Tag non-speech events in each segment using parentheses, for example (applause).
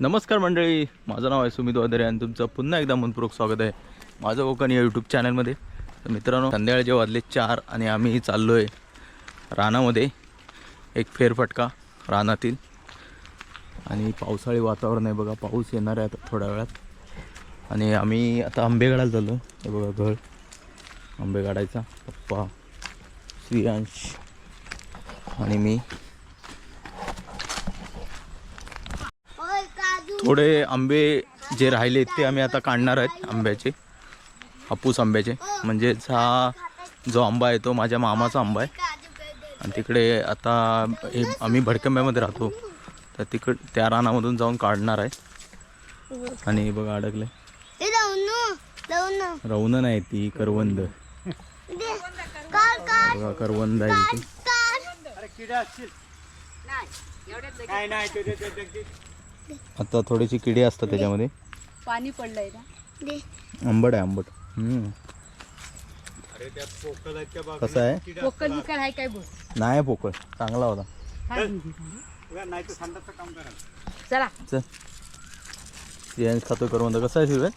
नमस्कार मंडळी माझं नाव आहे सुमित वादरे आणि तुमचं पुन्हा एकदा मनपूर्वक स्वागत आहे माझं कोकण या यूट्यूब चॅनलमध्ये तर मित्रांनो संध्याकाळचे वाजले चार आणि आम्ही चाललो आहे रानामध्ये एक फेरफटका रानातील. आणि पावसाळी वातावरण आहे बघा पाऊस येणार आहे आता थोड्या वेळात. आणि आम्ही आता आंबेगडाला झालो हे बघा घर आंबे काढायचा. पप्पा श्रियांश आणि मी. थोडे आंबे जे राहिले ते आम्ही आता काढणार आहेत आंब्याचे. हापूस आंब्याचे. म्हणजेच हा जो आंबा आहे तो माझ्या मामाचा आंबा आहे. आणि तिकडे आता हे आम्ही भडकंब्यामध्ये राहतो. तर तिकड त्या रानामधून जाऊन काढणार आहे. आणि हे बघा अडकले. रवण नाही ती करवंद. बघा करवंद आहे. आता थोडीशी किडे असतात त्याच्यामध्ये. पाणी पडलंय ना. आंबट आहे आंबट. कसं आहे? पोकल बिकल आहे काय बोल? नाही पोकळ. चांगला होता. चला. चल. खातो करवंद कसं आहे शिवाय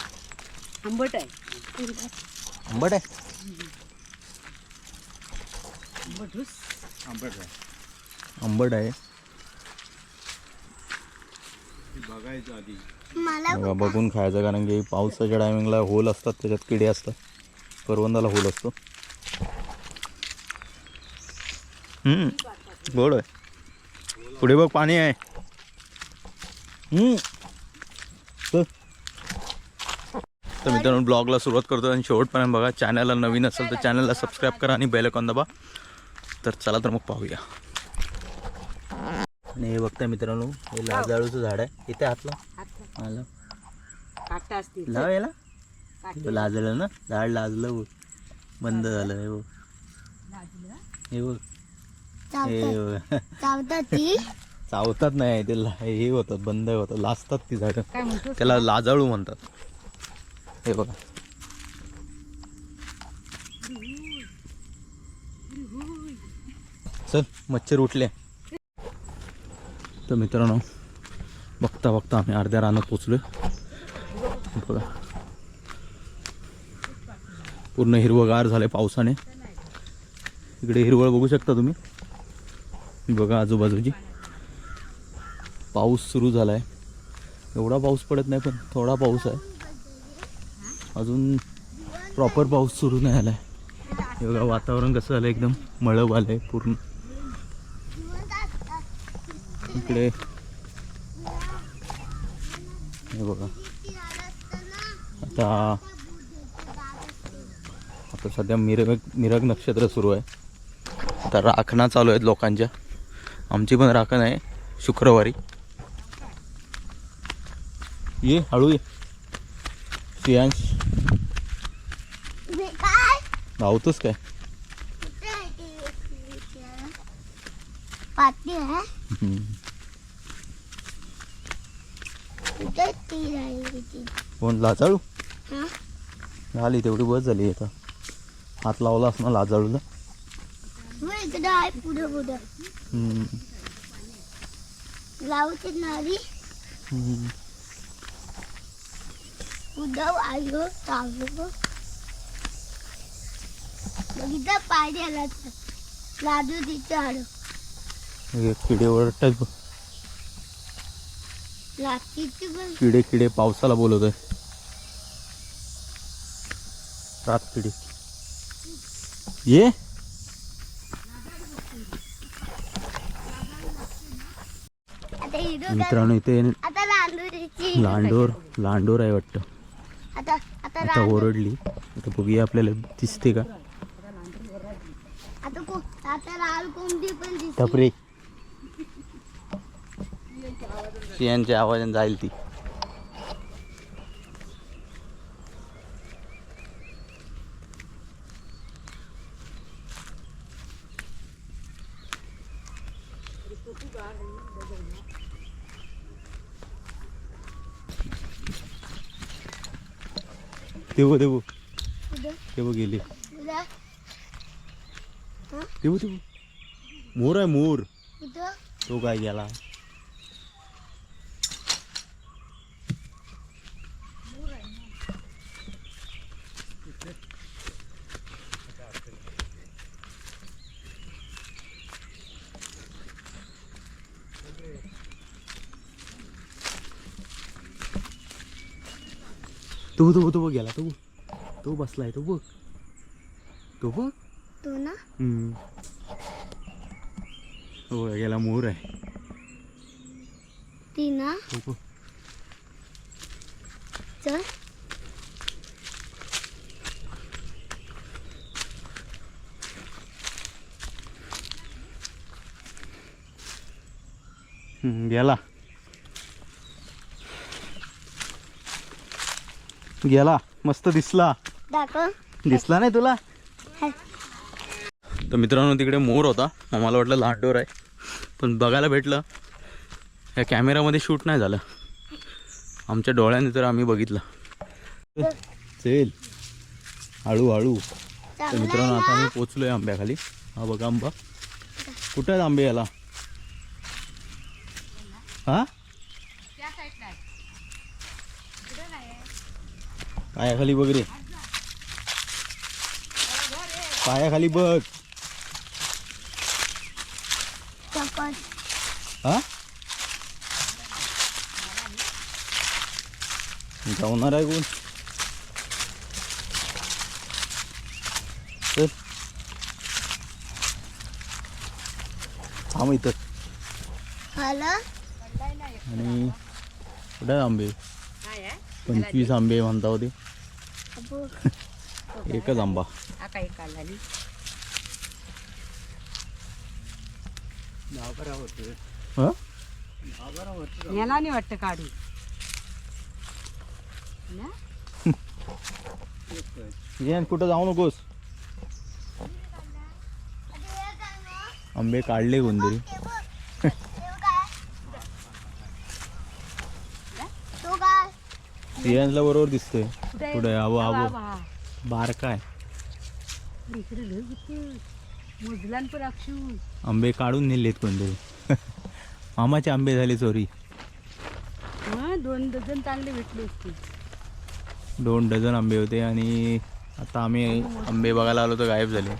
आंबट आहे. आंबट आहे? आंबट हुस. आंबट आहे. मला बघा बघून खायचं कारण की पावसाच्या टायमिंगला होल असतात त्याच्यात किडे असतात. करवंदाला होल असतो. हम्म, गोड आहे. पुढे बघ पाणी आहे. तर मित्रांनो ब्लॉगला सुरुवात करतो आणि शेवटपर्यंत बघा चॅनलला नवीन असेल तर चॅनलला सबस्क्राईब करा आणि बेल आयकॉन दाबा. तर चला तर मग पाहूया. आणि हे बघता मित्रांनो हे लाजाळूचं झाड आहे. इथे हातला हात आलं काटा असतील लाव याला. लाजलं ना. झाड लाजलं बंद झालं हे बघ. हे बघ. हे (laughs) चावतात नाही ते ला- हे होतात बंद होतात. लाजतात ती झाडं. काय म्हणतो त्याला लाजाळू म्हणतात. हे बघा. चल मच्छर उठले. तर मित्रांनो बघता बघता आम्ही अर्ध्या रानात पोचलो बघा. पूर्ण हिरवगार झाले पावसाने. इकडे हिरवळ बघू शकता तुम्ही. बघा आजूबाजूची. पाऊस सुरू झाला आहे एवढा पाऊस पडत नाही पण थोडा पाऊस आहे. अजून प्रॉपर पाऊस सुरू नाही आला आहे हे बघा वातावरण कसं झालं एकदम मळब आलं आहे पूर्ण. इकडे. हे बघा. आता आता सध्या मिरग मिरग नक्षत्र सुरू आहे. आता राखणा चालू आहेत लोकांच्या. आमची पण राखण आहे शुक्रवारी. ये हळू ये. श्रियांश. धावतोस काय? पाती आहे हम्म. कुठे ती राहिली ती कोण लाजाळू? हा? झाली तेवढी बस झाली आता हात लावलास ना लाजाळूला. हो, इकडे आहे पुढे पुढे. हम्म. लावते नारी हम्म. उद्धव आयो चावलो बघितलं तिथे आलो. पण किडे किडे पावसाला बोलवत आहे रात किडे. ये. मित्रांनो इथे लांडोर लांडोर आहे वाटतं. आता ओरडली. आता बघूया आपल्याला दिसते का? आता को आता लाल कोंबडी पण दिसते. टपरे. सियांच्या आवाजाने जाईल ती. देऊ देऊ देऊ गेली. देऊ देऊ मोर आहे मोर. तो काय गेला? तो तो तो बघ गेला तो तो बसलाय तो बघ. तो बघ. तू ना? हम्म. हो गेला मोर आहे. ती ना? तो चल. गेला. गेला. मस्त दिसला. दिसला नाही तुला. तर मित्रांनो तिकडे मोर होता. मग मला वाटलं लांडोर आहे. पण बघायला भेटलं या कॅमेरामध्ये शूट नाही झालं. आमच्या डोळ्याने तर आम्ही बघितलं. चल. हळू हळू तर मित्रांनो आहे आता? आम्ही पोचलोय आंब्याखाली. हा बघा आंबा. कुठं आहे आंबे याला? हा? पायाखाली बघ रे पायाखाली बघ चप्पल हा जाऊणार आहे कोण चल थांब इथं आलं आणि कुठे आहे आंबे काय आहे पंचवीस आंबे म्हणता होते (laughs) एकच आंबा. हा काय काढला हा? याला नाही वाटतं काढू. ना? कुठं जाऊ नकोस. आंबे काढले. कोणतरी तू काय रियांशला बरोबर दिसतोय. आबो आबो बाबा बार काय होतं आंबे काढून नेलेत कोणतरी (laughs) मामाचे आंबे झाले चोरी. हा दोन डझन चांगले भेटले असते. दोन डझन आंबे होते आणि आता आम्ही आंबे बघायला आलो तर गायब झाले.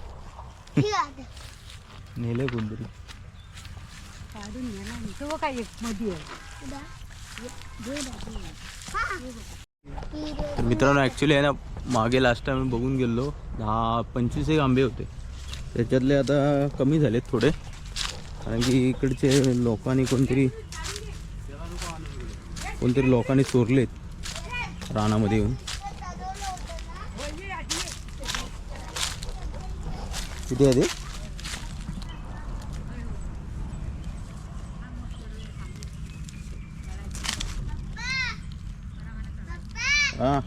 नेले कोणतरी. काढून नेला. तो काय एक मध्ये आहे. तर मित्रांनो ॲक्च्युली आहे ना मागे लास्ट टाइम बघून गेलो दहा पंचवीस एक आंबे होते. त्याच्यातले आता कमी झालेत थोडे. कारण की इकडचे लोकांनी कोणतरी कोणतरी लोकांनी चोरलेत रानामध्ये येऊन. किती आहे हां.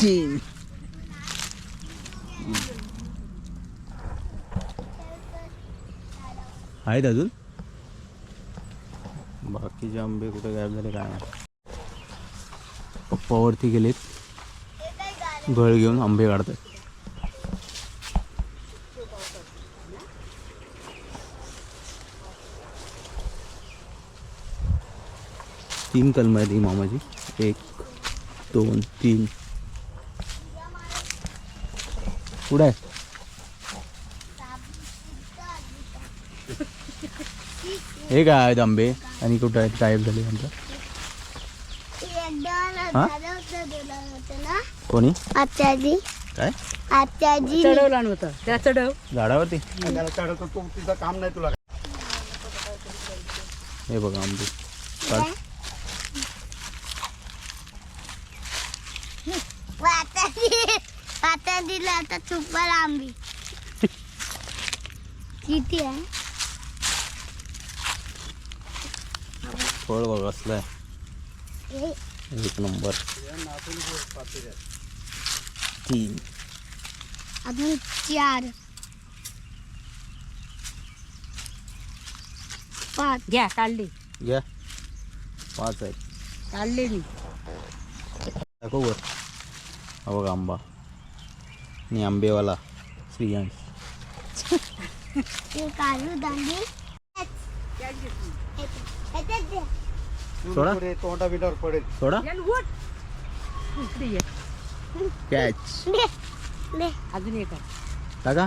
तीन. आहेत अजून? बाकीचे आंबे कुठे गायब झाले काय. पप्पावरती गेलेत. गळ घेऊन आंबे काढतात तीन कलमं आहेत ही मामाची. एक दोन तीन. कुठं आहे. हे काय आहेत आंबे? आणि कुठं आहेत? गायब झाले आमचं. हा? ना कोणी? आचाजी काय? आचाजी चढवला नव्हता त्या चढव. झाडावरती? तिचं काम नाही तुला. हे बघा आंबे. काढ. आता दिलं आता सुपर आंबी। किती आहे फळ बघा असलं एक नंबर. तीन. अजून चार. पाच. घ्या काढले. घ्या. पाच आहेत काढले मी. दाखव वर हा बघा आंबा आणि आंबेवाला श्रीयांश. सोडा. तोंडा बिटावर पडेल. सोडा. कॅच. अजून एक टाका.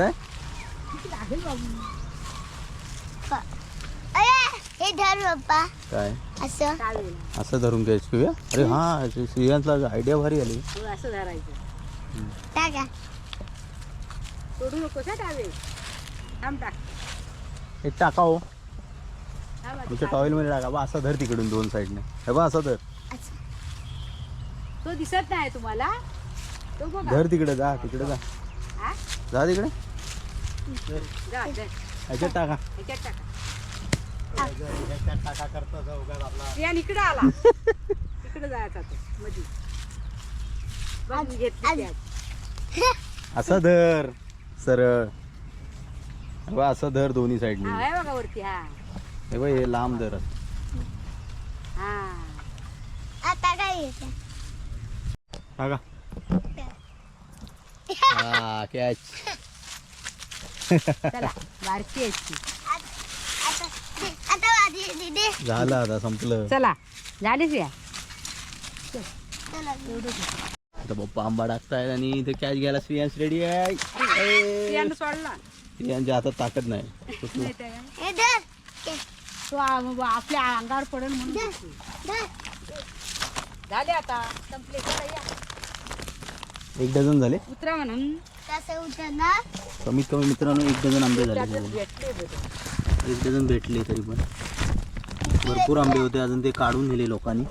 आहे. हे धर पप्पा. काय? असं. टावेल असं धरून घ्यायचं किंवा अरे हां श्रेयांतला आयडिया भारी आली. हो, असं धरायचं. टाका. सोडू हा टावेल थांब टाक. एक टाका हो. थांब आता. तुमच्या टॉवेलमध्ये टाका. बा असं धर तिकडून दोन साईडने. हे बा असं धर. असं. तो दिसत नाही तुम्हाला? तो बघा. धर तिकडे जा तिकडे जा. हा? जा तिकडे. जा जा. ह्याच्यात टाका. ह्याच्यात टाका. टाका करता जाऊ उगाच आपला यान इकडे आला. (laughs) इकडे जायचा तो मधी. बघ मी घेतली ती आज. (laughs) असं धर सरळ हे बा असं धर दोन्ही साईडने. हा बघा वरती हा. हे बघ हे लांब धर. हा. आता काय येतं? टाका (laughs) हा कॅच चला बारकी आहे ती. झालं आता संपलं. चला झालीच या चला आता पप्पा आंबा टाकतायत आणि इथे कॅच घ्यायला श्रेयांश रेडी आहे. यानं सोडला. श्रेयांच्या हातात ताकद नाही. तो तू- तो आ- आपल्या अंगावर पडेल म्हणून झाले आता संपले. चला या. एक डझन झाले. उतरा म्हणून. कसं उतरणार? कमीत कमी मित्रांनो एक डझन आंबे झाले. त्यातच सगळे. भेटले बरं. एक डझन भेटले तरी पण. भरपूर आंबे होते अजून ते काढून नेले लोकांनी.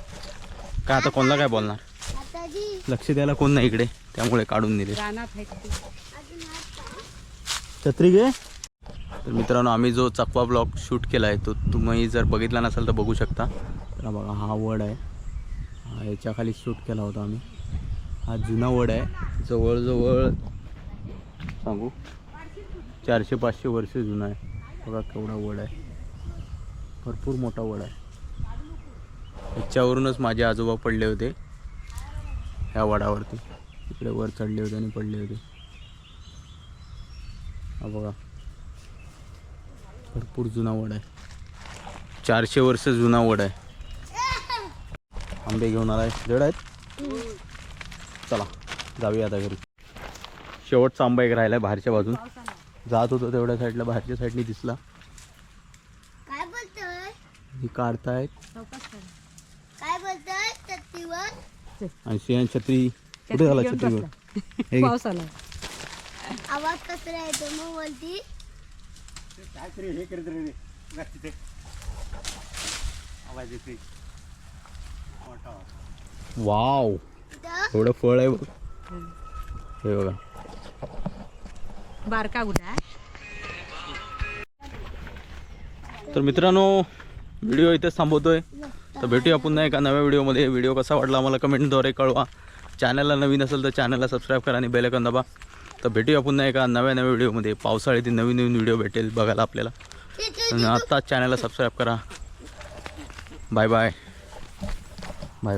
काय आता कोणाला काय बोलणार? आता जी लक्ष द्यायला कोण नाही इकडे त्यामुळे काढून नेले. रानात आहे ते. अजून हात छत्री घे. तर मित्रांनो आम्ही जो चकवा ब्लॉग शूट केला आहे तो तुम्ही जर बघितला नसाल तर बघू शकता. तर हा बघा हा वड आहे. याच्या खाली शूट केला होता आम्ही. हा जुना वड आहे. जवळजवळ सांगू चारशे पाचशे वर्ष जुना आहे. बघा केवढा वड आहे. भरपूर मोठा वड आहे. याच्यावरूनच माझे आजोबा पडले होते. ह्या वडावरती. इकडे वर चढले होते आणि पडले होते. हा बघा. भरपूर जुना वड आहे. चारशे वर्ष जुना वड आहे. आंबे घेऊन आलाय. जड आहेत? चला जाऊया आता घरी. शेवटचा आंबा एक राहिला आहे बाहेरच्या बाजून. जात होतो तेवढ्या साईडला बाहेरच्या साईडने दिसला. ही काढतायत. काय बोलतोय? तत्तीवर आणि छत्री कुठे झाला घेऊन छत्रीवर बसला. हे घे. पाऊस आला आवाज कसा येतो मग बोलती काहीतरी हे करत रे बघा तिथे. आवाज येते मोठा आवाज. वाव. एवढं फळ आहे बघ. हे बघा. बारका गुडा तर मित्रांनो व्हिडिओ इथेच थांबवतोय. तर भेटूया पुन्हा एका नव्या व्हिडिओमध्ये. व्हिडिओ कसा वाटला आम्हाला कमेंटद्वारे कळवा. चॅनलला नवीन असेल तर चॅनलला सबस्क्राईब करा आणि बेलकन दाबा. तर भेटूया पुन्हा एका नव्या नव्या व्हिडिओमध्ये. पावसाळ्यातील नवीन नवीन व्हिडिओ भेटेल बघायला आपल्याला. आणि आत्ताच चॅनलला सबस्क्राईब करा. Bye bye bye bye